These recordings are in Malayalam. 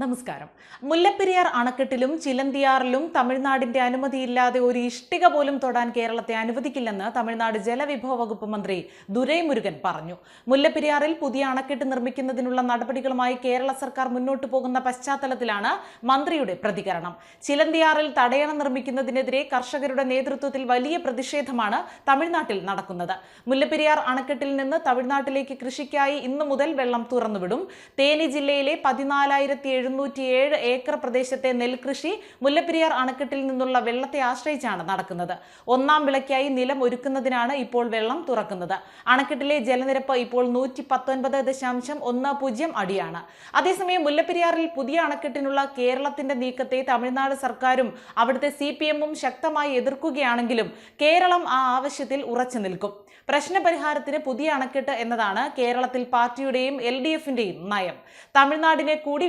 നമസ്കാരം. മുല്ലപ്പെരിയാർ അണക്കെട്ടിലും ചിലന്തിയാറിലും തമിഴ്നാടിന്റെ അനുമതിയില്ലാതെ ഒരു ഇഷ്ടിക പോലും തൊടാൻ കേരളത്തെ അനുവദിക്കില്ലെന്ന് തമിഴ്നാട് ജലവിഭവ വകുപ്പ് മന്ത്രി ദുരൈമുരുകൻ പറഞ്ഞു. മുല്ലപ്പെരിയാറിൽ പുതിയ അണക്കെട്ട് നിർമ്മിക്കുന്നതിനുള്ള നടപടികളുമായി കേരള സർക്കാർ മുന്നോട്ടു പോകുന്ന പശ്ചാത്തലത്തിലാണ് മന്ത്രിയുടെ പ്രതികരണം. ചിലന്തിയാറിൽ തടയണ നിർമ്മിക്കുന്നതിനെതിരെ കർഷകരുടെ നേതൃത്വത്തിൽ വലിയ പ്രതിഷേധമാണ് തമിഴ്നാട്ടിൽ നടക്കുന്നത്. മുല്ലപ്പെരിയാർ അണക്കെട്ടിൽ നിന്ന് തമിഴ്നാട്ടിലേക്ക് കൃഷിക്കായി ഇന്നു മുതൽ വെള്ളം തുറന്നുവിടും. തേനി ജില്ലയിലെ പതിനാലായിരത്തി എഴുന്നൂറ്റിയേഴ് ഏക്കർ പ്രദേശത്തെ നെൽകൃഷി മുല്ലപ്പെരിയാർ അണക്കെട്ടിൽ നിന്നുള്ള വെള്ളത്തെ ആശ്രയിച്ചാണ് നടക്കുന്നത്. ഒന്നാം വിളയ്ക്കായി നിലം ഒരുക്കുന്നതിനാണ് ഇപ്പോൾ വെള്ളം തുറക്കുന്നത്. അണക്കെട്ടിലെ ജലനിരപ്പ് ഇപ്പോൾ നൂറ്റി പത്തൊൻപത് ദശാംശം ഒന്ന് പൂജ്യം അടിയാണ്. അതേസമയം മുല്ലപ്പെരിയാറിൽ പുതിയ അണക്കെട്ടിനുള്ള കേരളത്തിന്റെ നീക്കത്തെ തമിഴ്നാട് സർക്കാരും അവിടുത്തെ സി പി എമ്മും ശക്തമായി എതിർക്കുകയാണെങ്കിലും കേരളം ആ ആവശ്യത്തിൽ ഉറച്ചു നിൽക്കും. പ്രശ്നപരിഹാരത്തിന് പുതിയ അണക്കെട്ട് എന്നതാണ് കേരളത്തിൽ പാർട്ടിയുടെയും എൽ ഡി എഫിന്റെയും നയം. തമിഴ്നാടിനെ കൂടി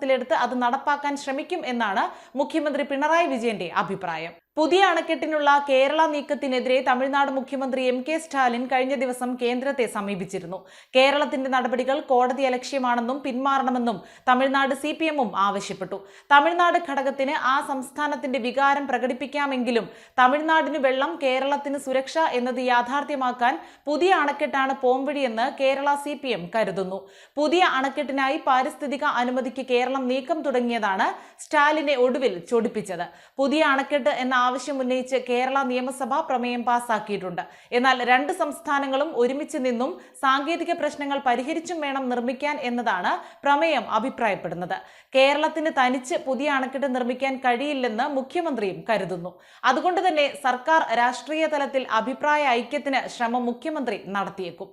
വിശ്വാസത്തിലെടുത്ത് അത് നടപ്പാക്കാൻ ശ്രമിക്കും എന്നാണ് മുഖ്യമന്ത്രി പിണറായി വിജയന്റെ അഭിപ്രായം. പുതിയ അണക്കെട്ടിനുള്ള കേരള നീക്കത്തിനെതിരെ തമിഴ്നാട് മുഖ്യമന്ത്രി എം കെ സ്റ്റാലിൻ കഴിഞ്ഞ ദിവസം കേന്ദ്രത്തെ സമീപിച്ചിരുന്നു. കേരളത്തിന്റെ നടപടികൾ കോടതി അലക്ഷ്യമാണെന്നും പിന്മാറണമെന്നും തമിഴ്നാട് സി പി എമ്മും ആവശ്യപ്പെട്ടു. തമിഴ്നാട് ഘടകത്തിന് ആ സംസ്ഥാനത്തിന്റെ വികാരം പ്രകടിപ്പിക്കാമെങ്കിലും തമിഴ്നാടിന് വെള്ളം കേരളത്തിന് സുരക്ഷ എന്നത് യാഥാർത്ഥ്യമാക്കാൻ പുതിയ അണക്കെട്ടാണ് പോംവഴിയെന്ന് കേരള സി പി എം കരുതുന്നു. പുതിയ അണക്കെട്ടിനായി പാരിസ്ഥിതിക അനുമതിക്ക് കേരളം നീക്കം തുടങ്ങിയതാണ് സ്റ്റാലിനെ ഒടുവിൽ ചൊടിപ്പിച്ചത്. പുതിയ അണക്കെട്ട് എന്ന ആവശ്യം ഉന്നയിച്ച് കേരള നിയമസഭ പ്രമേയം പാസാക്കിയിട്ടുണ്ട്. എന്നാൽ രണ്ട് സംസ്ഥാനങ്ങളും ഒരുമിച്ച് നിന്നും സാങ്കേതിക പ്രശ്നങ്ങൾ പരിഹരിച്ചും വേണം നിർമ്മിക്കാൻ എന്നതാണ് പ്രമേയം അഭിപ്രായപ്പെടുന്നത്. കേരളത്തിന് തനിച്ച് പുതിയ അണക്കെട്ട് നിർമ്മിക്കാൻ കഴിയില്ലെന്ന് മുഖ്യമന്ത്രിയും കരുതുന്നു. അതുകൊണ്ട് തന്നെ സർക്കാർ രാഷ്ട്രീയ തലത്തിൽ അഭിപ്രായ ഐക്യത്തിന് ശ്രമം മുഖ്യമന്ത്രി നടത്തിയേക്കും.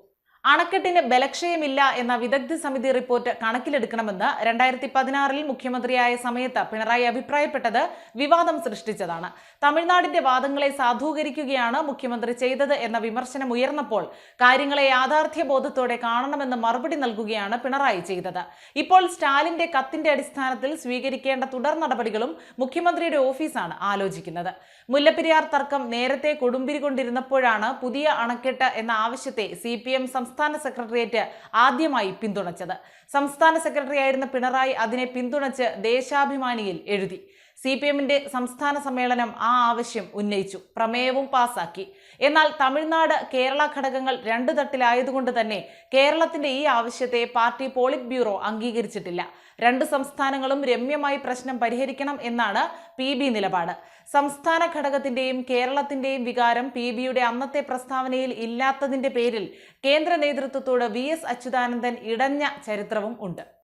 അണക്കെട്ടിന് ബലക്ഷയമില്ല എന്ന വിദഗ്ധ സമിതി റിപ്പോർട്ട് കണക്കിലെടുക്കണമെന്ന് രണ്ടായിരത്തി പതിനാറിൽ മുഖ്യമന്ത്രിയായ സമയത്ത് പിണറായി അഭിപ്രായപ്പെട്ടത് വിവാദം സൃഷ്ടിച്ചതാണ്. തമിഴ്നാടിന്റെ വാദങ്ങളെ സാധൂകരിക്കുകയാണ് മുഖ്യമന്ത്രി ചെയ്തത് എന്ന വിമർശനം ഉയർന്നപ്പോൾ കാര്യങ്ങളെ യാഥാർത്ഥ്യ ബോധത്തോടെ കാണണമെന്ന് മറുപടി നൽകുകയാണ് പിണറായി ചെയ്തത്. ഇപ്പോൾ സ്റ്റാലിന്റെ കത്തിന്റെ അടിസ്ഥാനത്തിൽ സ്വീകരിക്കേണ്ട തുടർ നടപടികളും മുഖ്യമന്ത്രിയുടെ ഓഫീസാണ് ആലോചിക്കുന്നത്. മുല്ലപ്പെരിയാർ തർക്കം നേരത്തെ കൊടുമ്പിരി കൊണ്ടിരുന്നപ്പോഴാണ് പുതിയ അണക്കെട്ട് എന്ന ആവശ്യത്തെ സി പി എം സംസ്ഥാന സെക്രട്ടേറിയറ്റ് ആദ്യമായി പിന്തുണച്ചത്. സംസ്ഥാന സെക്രട്ടറി ആയിരുന്ന പിണറായി അതിനെ പിന്തുണച്ച് ദേശാഭിമാനിയിൽ എഴുതി. സി പി എമ്മിന്റെ സംസ്ഥാന സമ്മേളനം ആ ആവശ്യം ഉന്നയിച്ചു. പ്രമേയവും പാസാക്കി. എന്നാൽ തമിഴ്നാട് കേരള ഘടകങ്ങൾ രണ്ടു തട്ടിലായതുകൊണ്ട് തന്നെ കേരളത്തിന്റെ ഈ ആവശ്യത്തെ പാർട്ടി പോളിറ്റ് ബ്യൂറോ അംഗീകരിച്ചിട്ടില്ല. രണ്ട് സംസ്ഥാനങ്ങളും രമ്യമായി പ്രശ്നം പരിഹരിക്കണം എന്നാണ് പി ബി നിലപാട്. സംസ്ഥാന ഘടകത്തിന്റെയും കേരളത്തിന്റെയും വികാരം പി ബിയുടെ അന്നത്തെ പ്രസ്താവനയിൽ ഇല്ലാത്തതിന്റെ പേരിൽ കേന്ദ്ര നേതൃത്വത്തോട് വി എസ് അച്യുതാനന്ദൻ ഇടഞ്ഞ ചരിത്രവും ഉണ്ട്.